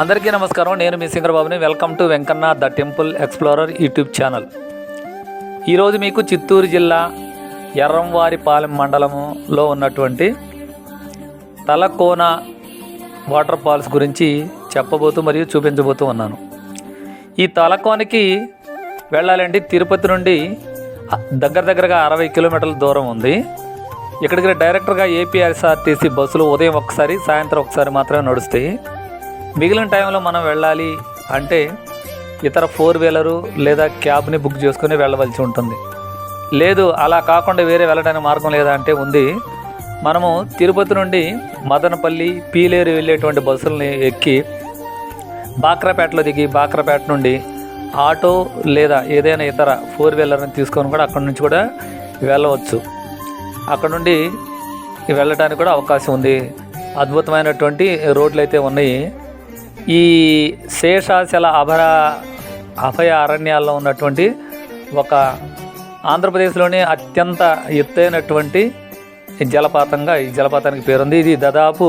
అందరికీ నమస్కారం. నేను మీ సింగరబాబుని. Welcome to Venkanna the temple explorer YouTube channel. ఈరోజు మీకు చిత్తూరు జిల్లా ఎర్రంవారిపాలెం మండలంలో ఉన్నటువంటి తలకోన వాటర్ ఫాల్స్ గురించి చెప్పబోతూ మరియు చూపించబోతూ ఉన్నాను. ఈ తలకోనకి వెళ్ళాలంటే తిరుపతి నుండి దగ్గర దగ్గరగా అరవై కిలోమీటర్ల దూరం ఉంది. ఇక్కడికి డైరెక్ట్గా ఏపీఎస్ఆర్టీసీ బస్సులు ఉదయం ఒకసారి సాయంత్రం ఒకసారి మాత్రమే నడుస్తాయి. మిగిలిన టైంలో మనం వెళ్ళాలి అంటే ఇతర ఫోర్ వీలరు లేదా క్యాబ్ని బుక్ చేసుకుని వెళ్ళవలసి ఉంటుంది. లేదు అలా కాకుండా వేరే వెళ్ళడానికి మార్గం లేదా అంటే ఉంది. మనము తిరుపతి నుండి మదనపల్లి పీలేరు వెళ్ళేటువంటి బస్సులని ఎక్కి బాక్రాపేటలో దిగి బాక్రాపేట నుండి ఆటో లేదా ఏదైనా ఇతర ఫోర్ వీలర్ని తీసుకొని కూడా అక్కడ నుంచి కూడా వెళ్ళవచ్చు. అక్కడ నుండి వెళ్ళడానికి కూడా అవకాశం ఉంది. అద్భుతమైనటువంటి రోడ్లు అయితే ఉన్నాయి. ఈ శేషాచల అభర అభయ అరణ్యాల్లో ఉన్నటువంటి ఒక ఆంధ్రప్రదేశ్లోనే అత్యంత ఎత్తైనటువంటి జలపాతంగా ఈ జలపాతానికి పేరుంది. ఇది దాదాపు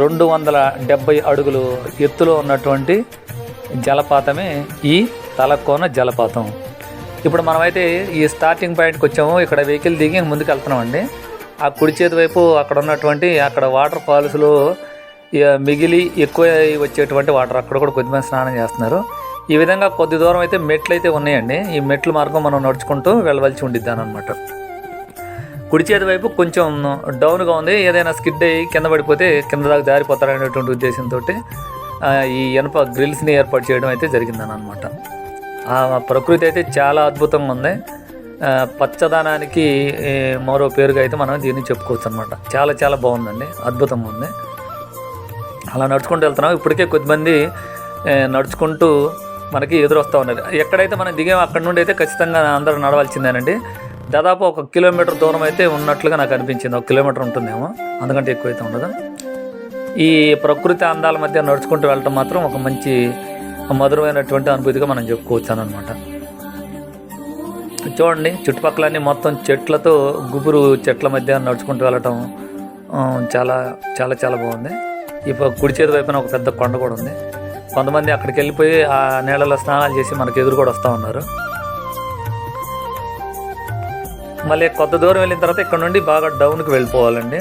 రెండు వందల డెబ్బై అడుగులు ఎత్తులో ఉన్నటువంటి జలపాతమే ఈ తలకోన జలపాతం. ఇప్పుడు మనమైతే ఈ స్టార్టింగ్ పాయింట్కి వచ్చాము. ఇక్కడ వెహికల్ దిగి ముందుకు వెళ్తున్నామండి ఆ కుడి చేతి వైపు అక్కడ ఉన్నటువంటి అక్కడ వాటర్ ఫాల్స్లో మిగిలి ఎక్కువ వచ్చేటువంటి వాటర్ అక్కడ కూడా కొద్దిమంది స్నానం చేస్తున్నారు. ఈ విధంగా కొద్ది దూరం అయితే మెట్లు అయితే ఉన్నాయండి. ఈ మెట్ల మార్గం మనం నడుచుకుంటూ వెళ్ళవలసి ఉండిద్దాను అనమాట కుడి చేతి వైపు కొంచెం డౌన్గా ఉంది. ఏదైనా స్కిడ్ అయ్యి కింద పడిపోతే కింద దాకా జారిపోతారనేటువంటి ఉద్దేశంతో ఈ ఇనప గ్రిల్స్ని ఏర్పాటు చేయడం అయితే జరిగిందనమాట ఆ ప్రకృతి అయితే చాలా అద్భుతంగా ఉంది. పచ్చదనానికి మరో పేరుగా అయితే మనం దీన్ని చెప్పుకోవచ్చు అనమాట చాలా చాలా బాగుందండి. అద్భుతంగా ఉంది. అలా నడుచుకుంటూ వెళ్తున్నాం. ఇప్పటికే కొద్దిమంది నడుచుకుంటూ మనకి ఎదురొస్తూ ఉన్నది. ఎక్కడైతే మనం దిగామో అక్కడ నుండి అయితే ఖచ్చితంగా అందరూ నడవాల్సిందేనండి. దాదాపు ఒక కిలోమీటర్ దూరం అయితే ఉన్నట్లుగా నాకు అనిపించింది. ఒక కిలోమీటర్ ఉంటుందేమో అందుకంటే ఎక్కువ అయితే ఉండదు. ఈ ప్రకృతి అందాల మధ్య నడుచుకుంటూ వెళ్ళటం మాత్రం ఒక మంచి మధురమైనటువంటి అనుభూతిగా మనం చెప్పుకోవచ్చు అనమాట చూడండి చుట్టుపక్కలన్నీ మొత్తం చెట్లతో గుబురు చెట్ల మధ్య నడుచుకుంటూ వెళ్ళటం చాలా చాలా చాలా బాగుంది. ఇప్పుడు కుడి చేతి వైపున ఒక పెద్ద కొండ కూడా ఉంది. కొంతమంది అక్కడికి వెళ్ళిపోయి ఆ నీళ్ళలో స్నానాలు చేసి మనకి ఎదురు కూడా వస్తూ ఉన్నారు. మళ్ళీ కొత్త దూరం వెళ్ళిన తర్వాత ఇక్కడ నుండి బాగా డౌన్కి వెళ్ళిపోవాలండి.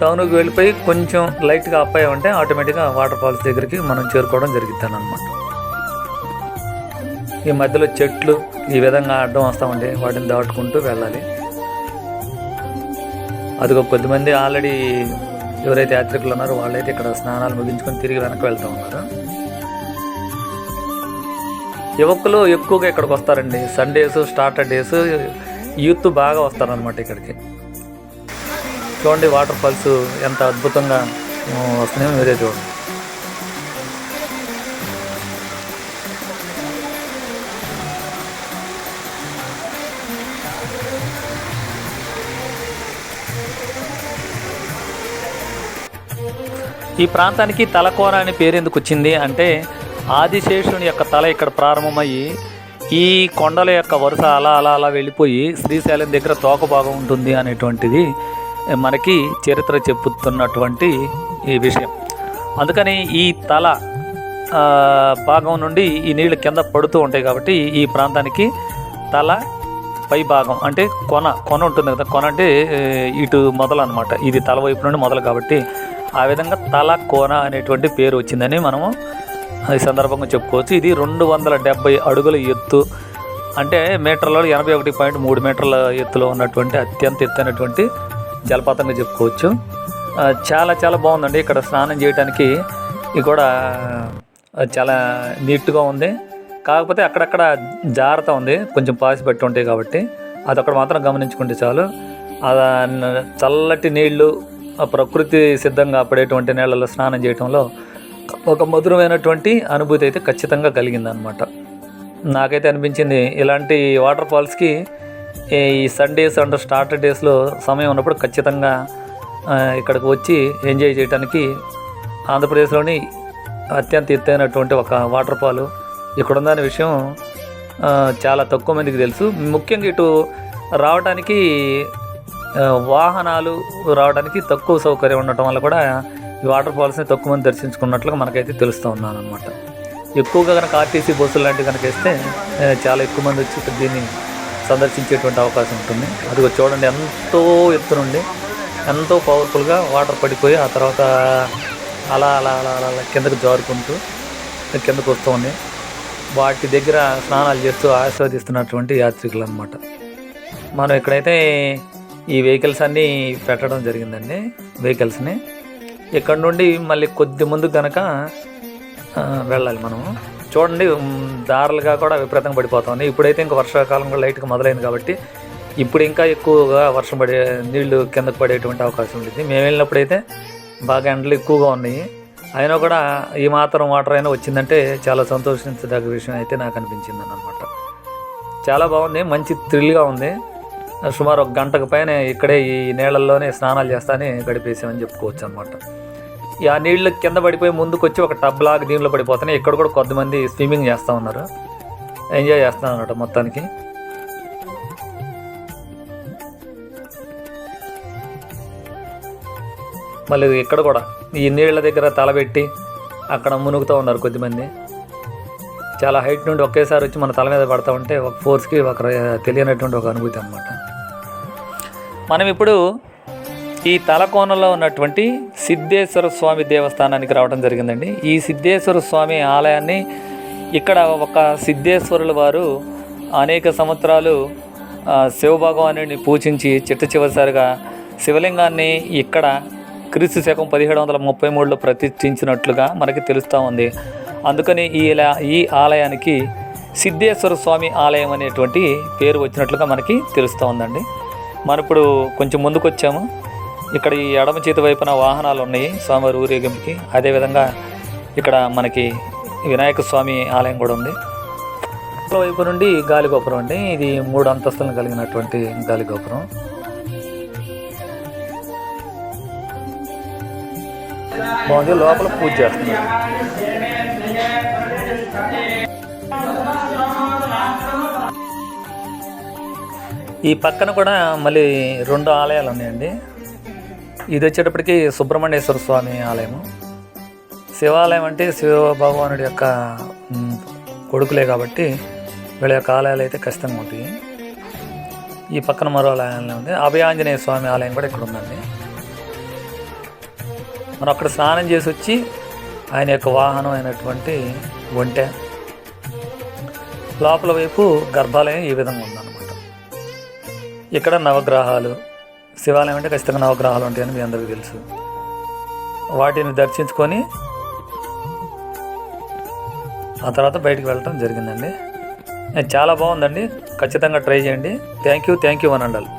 టౌన్కి వెళ్ళిపోయి కొంచెం లైట్గా అప్పాయి ఉంటే ఆటోమేటిక్గా వాటర్ ఫాల్స్ దగ్గరికి మనం చేరుకోవడం జరుగుతాను అనమాట ఈ మధ్యలో చెట్లు ఈ విధంగా అడ్డం వస్తామండి. వాటిని దాటుకుంటూ వెళ్ళాలి. అదిగో కొద్దిమంది ఆల్రెడీ ఎవరైతే యాత్రికులు ఉన్నారో వాళ్ళైతే ఇక్కడ స్నానాలు ముగించుకొని తిరిగి వెనక్కి వెళ్తూ ఉన్నారు. యువకులు ఎక్కువగా ఇక్కడికి వస్తారండి. సండేస్ స్టార్టర్ డేస్ యూత్ బాగా వస్తారనమాట ఇక్కడికి. చూడండి వాటర్ ఫాల్స్ ఎంత అద్భుతంగా వస్తున్నాయో మీరే చూడండి. ఈ ప్రాంతానికి తలకోన అనే పేరు ఎందుకు వచ్చింది అంటే ఆదిశేషుని యొక్క తల ఇక్కడ ప్రారంభమయ్యి ఈ కొండల యొక్క వరుస అలా అలా అలా వెళ్ళిపోయి శ్రీశైలం దగ్గర తోక భాగం ఉంటుంది అనేటువంటిది మనకి చరిత్ర చెప్పుతున్నటువంటి ఈ విషయం. అందుకని ఈ తల భాగం నుండి ఈ నీళ్ళు కింద పడుతూ ఉంటాయి కాబట్టి ఈ ప్రాంతానికి తల పై భాగం అంటే కొన కొన ఉంటుంది కదా కొన అంటే ఇటు మొదలు అనమాట ఇది తల వైపు నుండి మొదలు కాబట్టి ఆ విధంగా తల కోన అనేటువంటి పేరు వచ్చిందని మనము ఈ సందర్భంగా చెప్పుకోవచ్చు. ఇది రెండు వందల డెబ్బై అడుగుల ఎత్తు. అంటే మీటర్లలో ఎనభై ఒకటి పాయింట్ మూడు మీటర్ల ఎత్తులో ఉన్నటువంటి అత్యంత ఎత్తైనటువంటి జలపాతంగా చెప్పుకోవచ్చు. చాలా చాలా బాగుందండి. ఇక్కడ స్నానం చేయడానికి ఇది కూడా చాలా నీట్గా ఉంది. కాకపోతే అక్కడక్కడ జాగ్రత్త ఉంది. కొంచెం పాసి పెట్టి ఉంటాయి కాబట్టి. అది అక్కడ మాత్రం గమనించుకుంటే చాలు. ఆ చల్లటి నీళ్ళు ప్రకృతి సిద్ధంగా పడేటువంటి నీళ్ళలో స్నానం చేయడంలో ఒక మధురమైనటువంటి అనుభూతి అయితే ఖచ్చితంగా కలిగిందనమాట నాకైతే అనిపించింది ఇలాంటి వాటర్ ఫాల్స్కి ఈ సండేస్ అండ్ స్టార్టర్ డేస్లో సమయం ఉన్నప్పుడు ఖచ్చితంగా ఇక్కడికి వచ్చి ఎంజాయ్ చేయడానికి ఆంధ్రప్రదేశ్లోని అత్యంత ఎత్తైనటువంటి ఒక వాటర్ ఫాల్. ఇక్కడ ఉందనే విషయం చాలా తక్కువ మందికి తెలుసు. ముఖ్యంగా ఇటు రావడానికి వాహనాలు రావడానికి తక్కువ సౌకర్యం ఉండటం వల్ల కూడా ఈ వాటర్ ఫాల్స్ని తక్కువ మంది దర్శించుకున్నట్లుగా మనకైతే తెలుస్తూ ఉన్నాను అనమాట ఎక్కువగా కనుక ఆర్టీసీ బస్సులు లాంటివి కనుక వేస్తే చాలా ఎక్కువ మంది వచ్చి దీన్ని సందర్శించేటువంటి అవకాశం ఉంటుంది. అది చూడండి ఎంతో ఎత్తు నుండి ఎంతో పవర్ఫుల్గా వాటర్ పడిపోయి ఆ తర్వాత అలా అలా అలా అలా అలా కిందకు జారుకుంటూ కిందకు వస్తూ ఉన్నాయి. వాటి దగ్గర స్నానాలు చేస్తూ ఆస్వాదిస్తున్నటువంటి యాత్రికులు అనమాట మనం ఇక్కడైతే ఈ వెహికల్స్ అన్నీ పెట్టడం జరిగిందండి. వెహికల్స్ని ఇక్కడ నుండి మళ్ళీ కొద్ది ముందు కనుక వెళ్ళాలి మనము. చూడండి దారులుగా కూడా విపరీతంగా పడిపోతుంది. ఇప్పుడైతే ఇంకా వర్షాకాలం కూడా లైట్గా మొదలైంది కాబట్టి ఇప్పుడు ఇంకా ఎక్కువగా వర్షం పడే నీళ్ళు కిందకు పడేటువంటి అవకాశం ఉంటుంది. మేము వెళ్ళినప్పుడైతే బాగా ఎండలు ఎక్కువగా ఉన్నాయి. అయినా కూడా ఈ మాత్రం వాటర్ అయినా వచ్చిందంటే చాలా సంతోషించదగ్గ విషయం అయితే నాకు అనిపించింది అనమాట చాలా బాగుంది మంచి థ్రిల్గా ఉంది. సుమారు ఒక గంటకు పైన ఇక్కడే ఈ నీళ్ళల్లోనే స్నానాలు చేస్తానే గడిపేసామని చెప్పుకోవచ్చు అనమాట ఆ నీళ్ళు కింద పడిపోయి ముందుకు వచ్చి ఒక టబ్ లాగా దీనిలో పడిపోతున్నాయి. ఇక్కడ కూడా కొంతమంది స్విమ్మింగ్ చేస్తూ ఉన్నారు. ఎంజాయ్ చేస్తాను అనమాట మొత్తానికి. మళ్ళీ ఇక్కడ కూడా ఈ నీళ్ళ దగ్గర తలబెట్టి అక్కడ మునుగుతూ ఉన్నారు కొద్దిమంది. చాలా హైట్ నుండి ఒకేసారి వచ్చి మన తల మీద పడతా ఉంటే ఒక ఫోర్స్కి ఒక తెలియనటువంటి ఒక అనుభూతి అనమాట మనం ఇప్పుడు ఈ తలకోనలో ఉన్నటువంటి సిద్ధేశ్వర స్వామి దేవస్థానానికి రావడం జరిగిందండి. ఈ సిద్ధేశ్వర స్వామి ఆలయాన్ని ఇక్కడ ఒక సిద్ధేశ్వరుల వారు అనేక సంవత్సరాలు ఆ, శివభగవానుడిని పూజించి చిట్ట చివరిసారిగా శివలింగాన్ని ఇక్కడ క్రీస్తు శకం పదిహేడు వందల ముప్పై మూడులో ప్రతిష్ఠించినట్లుగా మనకి తెలుస్తూ ఉంది. అందుకని ఈ ఇలా- ఈ ఆలయానికి సిద్ధేశ్వర స్వామి ఆలయం అనేటువంటి పేరు వచ్చినట్లుగా మనకి తెలుస్తూ ఉందండి. మనం ఇప్పుడు కొంచెం ముందుకు వచ్చాము ఇక్కడ ఈ ఎడమ చేతి వైపున వాహనాలు ఉన్నాయి స్వామివారి ఊరేగింపుకి. అదేవిధంగా ఇక్కడ మనకి వినాయక స్వామి ఆలయం కూడా ఉంది. వైపు నుండి గాలి గోపురం అండి. ఇది మూడు అంతస్తులను కలిగినటువంటి గాలి గోపురం. బాగుంది. లోపల పూజ చేస్తున్నారు. ఈ పక్కన కూడా మళ్ళీ రెండు ఆలయాలు ఉన్నాయండి. ఇది వచ్చేటప్పటికి సుబ్రహ్మణ్యేశ్వర స్వామి ఆలయము. శివాలయం అంటే శివ భగవానుడి యొక్క కొడుకులే కాబట్టి వీళ్ళ యొక్క ఆలయాలు అయితే ఖచ్చితంగా ఉంటాయి. ఈ పక్కన మరో ఆలయంలో ఉంది. అభయాంజనేయ స్వామి ఆలయం కూడా ఇక్కడ ఉందండి. మనం అక్కడ స్నానం చేసి వచ్చి ఆయన యొక్క వాహనం అయినటువంటి ఒంటె. లోపల వైపు గర్భాలయం ఈ విధంగా ఉందన్నమాట. ఇక్కడ నవగ్రహాలు శివాలయం అంటే ఖచ్చితంగా నవగ్రహాలు ఉంటాయని మీ అందరికీ తెలుసు. వాటిని దర్శించుకొని ఆ తర్వాత బయటికి వెళ్ళటం జరిగిందండి. చాలా బాగుందండి. ఖచ్చితంగా ట్రై చేయండి. Thank you thank you అనండాలి